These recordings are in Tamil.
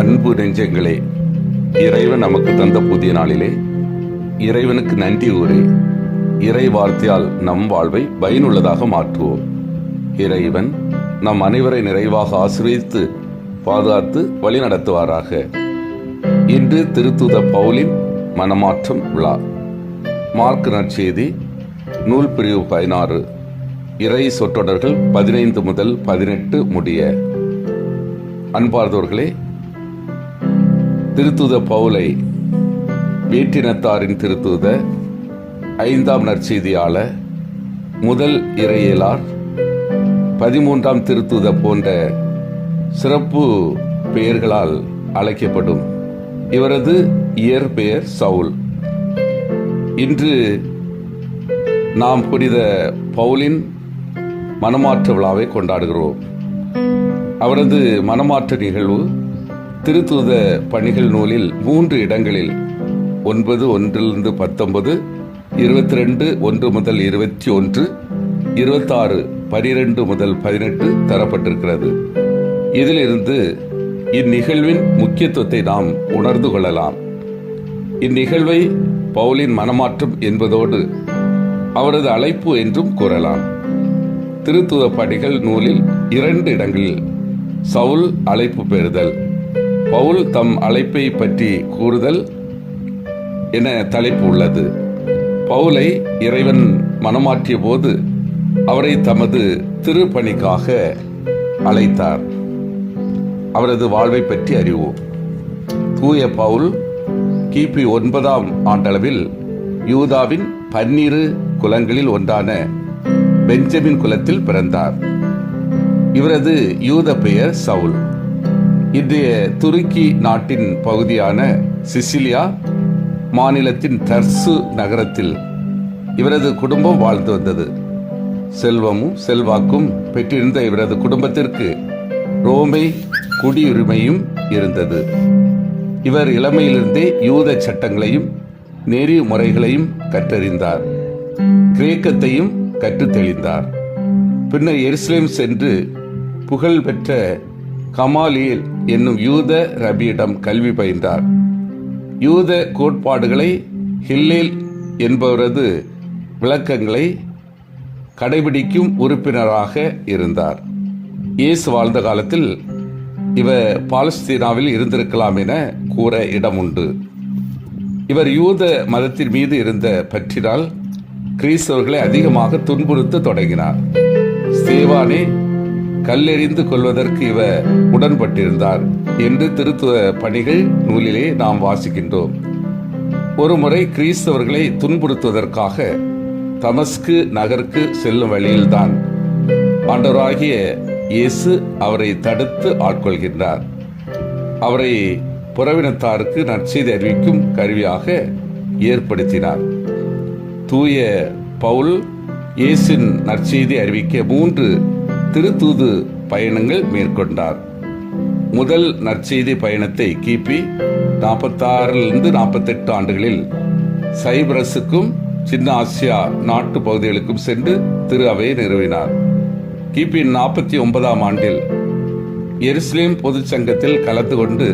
அன்பு நெஞ்சங்களே இறைவன் நமக்கு தந்த புதிய நாளிலே இறைவனுக்கு நன்றி கூறி இறை வார்த்தையால் நம் வாழ்வை பயனுள்ளதாக மாற்றுவோம். இறைவன் நம் அனைவரை நிறைவாக ஆசிரியத்து பாதுகாத்து வழிநடத்துவாராக. இன்று திருத்துத பவுலின் மனமாற்றம் விழா. மார்க் நற்செய்தி நூல் பிரிவு பதினாறு. இறை சொற்றொடர்கள் பதினைந்து முதல் பதினெட்டு முடிய. அன்பார்ந்தவர்களே திருத்துத பவுலை வேற்றினத்தாரின் திருத்துத ஐந்தாம் நற்செய்தியாளர் முதல் இறையலார் பதிமூன்றாம் திருத்துத போன்ற சிறப்பு பெயர்களால் அழைக்கப்படும் இவரது இயற்பெயர் சவுல். இன்று நாம் புனித பவுலின் மனமாற்ற விழாவை கொண்டாடுகிறோம். அவரது மனமாற்ற நிகழ்வு திருத்துத பணிகள் நூலில் மூன்று இடங்களில் ஒன்பது ஒன்றிலிருந்து பத்தொன்பது இருபத்தி ரெண்டு ஒன்று முதல் இருபத்தி ஒன்று இருபத்தாறு பனிரெண்டு முதல் பதினெட்டு தரப்பட்டிருக்கிறது. இதிலிருந்து இந்நிகழ்வின் முக்கியத்துவத்தை நாம் உணர்ந்து கொள்ளலாம். இந்நிகழ்வை பவுலின் மனமாற்றம் என்பதோடு அவரது அழைப்பு என்றும் கூறலாம். திருத்துவ பணிகள் நூலில் இரண்டு இடங்களில் சவுல் அழைப்பு பெறுதல். பவுல் தம் அழைப்பை பற்றி கூறுதல் என தலைப்பு உள்ளது. பவுலை இறைவன் மனமாற்றிய போது அவரை தமது திருப்பணிக்காக அழைத்தார். அவரது வாழ்வை பற்றி அறிவோம். தூய பவுல் கிபி ஒன்பதாம் ஆண்டளவில் யூதாவின் பன்னிரு குலங்களில் ஒன்றான பெஞ்சமின் குலத்தில் பிறந்தார். இவரது யூத பெயர் சவுல். இன்றைய துருக்கி நாட்டின் பகுதியான சிசிலியா மாநிலத்தின் தர்சு நகரத்தில் இவரது குடும்பம் வாழ்ந்து வந்தது. செல்வமும் செல்வாக்கும் பெற்றிருந்த இவரது குடும்பத்திற்கு ரோமை குடியுரிமையும் இருந்தது. இவர் இளமையிலிருந்தே யூத சட்டங்களையும் நெறிமுறைகளையும் கற்றறிந்தார். கிரேக்கத்தையும் கற்றுத்தெளிந்தார். பின்னர் எருசலேம் சென்று புகழ்பெற்ற கமாலியல் என்னும் யூத ரபியிடம் கல்வி பயின்றார். யூத கோட்பாடுகளை ஹில்லேல் என்பவரது விளக்கங்களை கடைபிடிக்கும் உறுப்பினராக இருந்தார். இயேசு வாழ்ந்த காலத்தில் இவர் பாலஸ்தீனாவில் இருந்திருக்கலாம் என கூற இடம் உண்டு. இவர் யூத மதத்தின் மீது இருந்த பற்றினால் கிறிஸ்தவர்களை அதிகமாக துன்புறுத்த தொடங்கினார். சேவானே கல்லெறிந்து கொள்வதற்கு இவர் உடன்பட்டிருந்தார் என்று திருத்துவ பணிகள் நூலிலே நாம் வாசிக்கின்றோம். ஒருமுறை கிறிஸ்தவர்களை துன்புறுத்துவதற்காக தமஸ்கு நகருக்கு செல்லும் வழியில்தான் ஆண்டவராகிய இயேசு அவரை தடுத்து ஆட்கொள்கின்றார். அவரை புறவினத்தாருக்கு நற்செய்தி அறிவிக்கும் கருவியாக ஏற்படுத்தினார். தூய பவுல் இயேசின் நற்செய்தி அறிவிக்க மூன்று திருத்தூது பயணங்கள் மேற்கொண்டார். முதல் நற்செய்தி பயணத்தை கிபி நாற்பத்தாறிலிருந்து நாற்பத்தெட்டு ஆண்டுகளில் சைப்ரஸுக்கும் சின்ன ஆசியா நாட்டு பகுதிகளுக்கும் சென்று திரு அவையை நிறுவினார். கிபி நாற்பத்தி ஒன்பதாம் ஆண்டில் எருசலேம் பொதுச் சங்கத்தில் கலந்து கொண்டு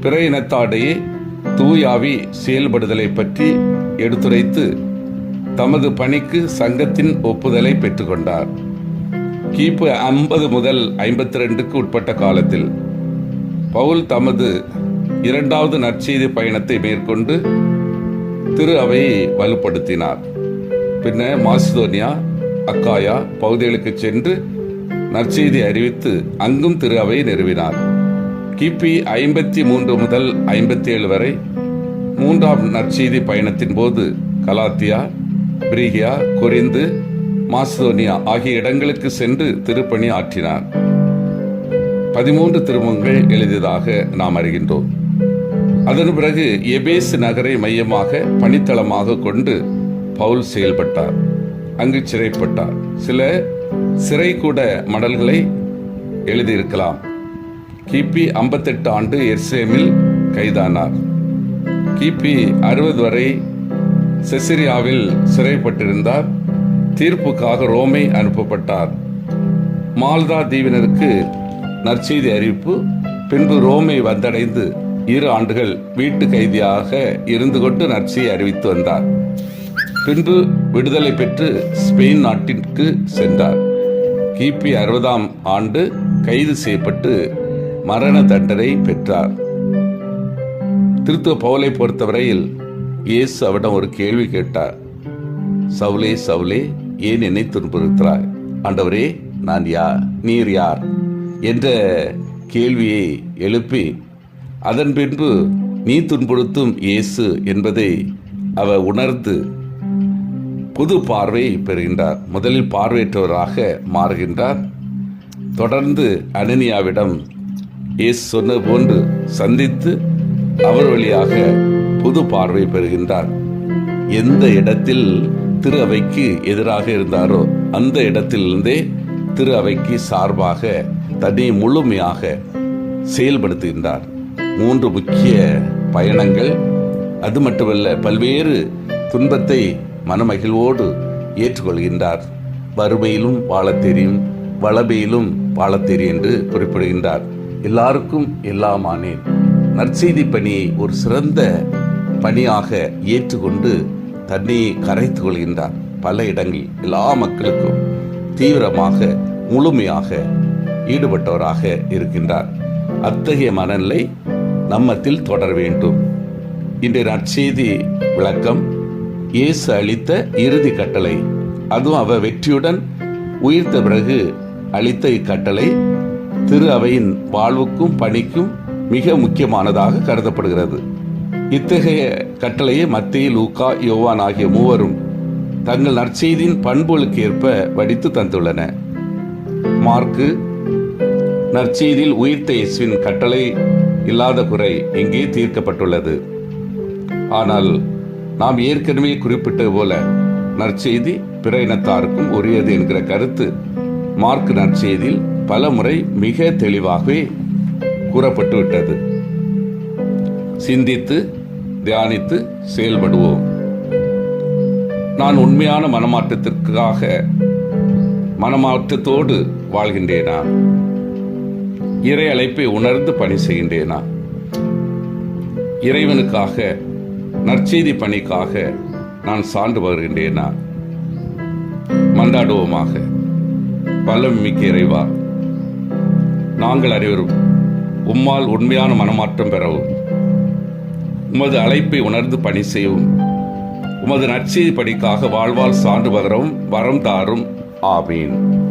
பிற இனத்தாடையே தூயாவி செயல்படுதலை பற்றி எடுத்துரைத்து தமது பணிக்கு சங்கத்தின் ஒப்புதலை பெற்றுக்கொண்டார். கிபி ஐம்பது முதல் ஐம்பத்தி ரெண்டுக்கு உட்பட்ட காலத்தில் பவுல் தமது இரண்டாவது நற்செய்தி பயணத்தை மேற்கொண்டு திரு அவையை வலுப்படுத்தினார். பின்னர் மாசிதோனியா அக்காயா பகுதிகளுக்கு சென்று நற்செய்தி அறிவித்து அங்கும் திரு அவையை நிறுவினார். கிபி ஐம்பத்தி மூன்று முதல் ஐம்பத்தி ஏழு வரை மூன்றாம் நற்செய்தி பயணத்தின் போது கலாத்தியா பிரிகியா கொரிந்து மாசதோனியா ஆகிய இடங்களுக்கு சென்று திருப்பணி ஆற்றினார். பதிமூன்று திருமங்கள் எழுதியதாக நாம் அறிகின்றோம். அதன் பிறகு எபேஸ் நகரை மையமாக பணித்தளமாக கொண்டு பவுல் செயல்பட்டார். அங்கு சிறைப்பட்டார். சில சிறை கூட மடல்களை எழுதியிருக்கலாம். கிபி ஐம்பத்தெட்டு ஆண்டு எர்சேமில் கைதானார். கிபி அறுபது வரை செசிரியாவில் சிறைப்பட்டிருந்தார். தீர்ப்புக்காக ரோமை அனுப்பப்பட்டார். மால்தா தீவினருக்கு நற்செய்தி அறிவிப்பு பின்பு ரோமை வந்தடைந்து இரு ஆண்டுகள் வீட்டு கைதியாக இருந்து கொண்டு நற்செய்தியை அறிவித்து வந்தார். பின்பு விடுதலை பெற்று ஸ்பெயின் நாட்டிற்கு சென்றார். கிபி அறுபதாம் ஆண்டு கைது செய்யப்பட்டு மரண தண்டனை பெற்றார். திருத்துவ பவுலை பொறுத்தவரையில் இயேசு அவரிடம் ஒரு கேள்வி கேட்டார். சவுலே சவுலே ஏன் என்னை துன்புறுத்துறாய் ஆண்டவரே நான் யார்? நீர் யார்? என்ற கேள்வியை எழுப்பி அதன் பின்பு நீ துன்புறுத்தும் இயேசு என்பதை அவர் உணர்ந்து புது பார்வை பெறுகின்றார். முதலில் பார்வையற்றவராக மாறுகின்றார். தொடர்ந்து அனனியாவிடம் இயேசு சொன்ன போன்று சந்தித்து அவர் வழியாக புது பார்வை பெறுகின்றார். எந்த இடத்தில் திரு அவைக்கு எதிராக இருந்தாரோ அந்த இடத்திலிருந்தே திரு அவைக்கு சார்பாக தன்னை முழுமையாக செயல்படுத்துகின்றார். மூன்று முக்கிய பயணங்கள். அது மட்டுமல்ல பல்வேறு துன்பத்தை மனமகிழ்வோடு ஏற்றுக்கொள்கின்றார். வறுமையிலும் வாழத் தெரியும் வளமையிலும் வாழத் தெரியும் என்று குறிப்பிடுகின்றார். எல்லாருக்கும் எல்லாமானேன். நற்செய்தி பணியை ஒரு சிறந்த பணியாக ஏற்றுக்கொண்டு தன்னை கரைத்து கொள்கின்றார் பல இடங்களில். எல்லா மக்களுக்கும் தீவிரமாக முழுமையாக ஈடுபட்டவராக இருக்கின்றார் அத்தகைய மனநிலை நம்மத்தில் தொடர வேண்டும். இன்றைய நற்செய்தி விளக்கம் இயேசு அளித்த இறுதி கட்டளை. அதுவும் அவ வெற்றியுடன் உயிர்த்த பிறகு அளித்த இக்கட்டளை. திரு அவையின் வாழ்வுக்கும் பணிக்கும் மிக முக்கியமானதாக கருதப்படுகிறது. இத்தகைய கட்டளையை மத்திய லூக்கா யோவான் ஆகிய மூவரும் தங்கள் நற்செய்தியின் பண்புகளுக்கு ஏற்ப வடித்து தந்துள்ளன. மார்க்கு நற்செய்தியில் உயிர்த்த இயேசுவின் கட்டளை இல்லாத குறை இங்கே தீர்க்கப்பட்டுள்ளது? ஆனால் நாம் ஏற்கனவே குறிப்பிட்டது போல நற்செய்தி பிற இனத்தாருக்கும் உரியது என்கிற கருத்து மார்க் நற்செய்தியில் பல முறை மிக தெளிவாகவே கூறப்பட்டுவிட்டது. சிந்தித்து தியானித்து செயல்படுவோம். நான் உண்மையான மனமாற்றத்திற்காக மனமாற்றத்தோடு வாழ்கின்றேனா? இறை அழைப்பை உணர்ந்து பணி செய்கின்றேனா? இறைவனுக்காக நற்செய்தி பணிக்காக நான் சான்று வருகின்றேனா? மன்றாடுவோமாக. வல்லம் மிக்க இறைவா நாங்கள் அனைவரும் உம்மால் உண்மையான மனமாற்றம் பெறவும். உமது அழைப்பை உணர்ந்து பணி செய்யவும் உமது நற்செய்தி படிக்காக வாழ்வால் சான்று பகரவும் வரம் தாரும். ஆமீன்.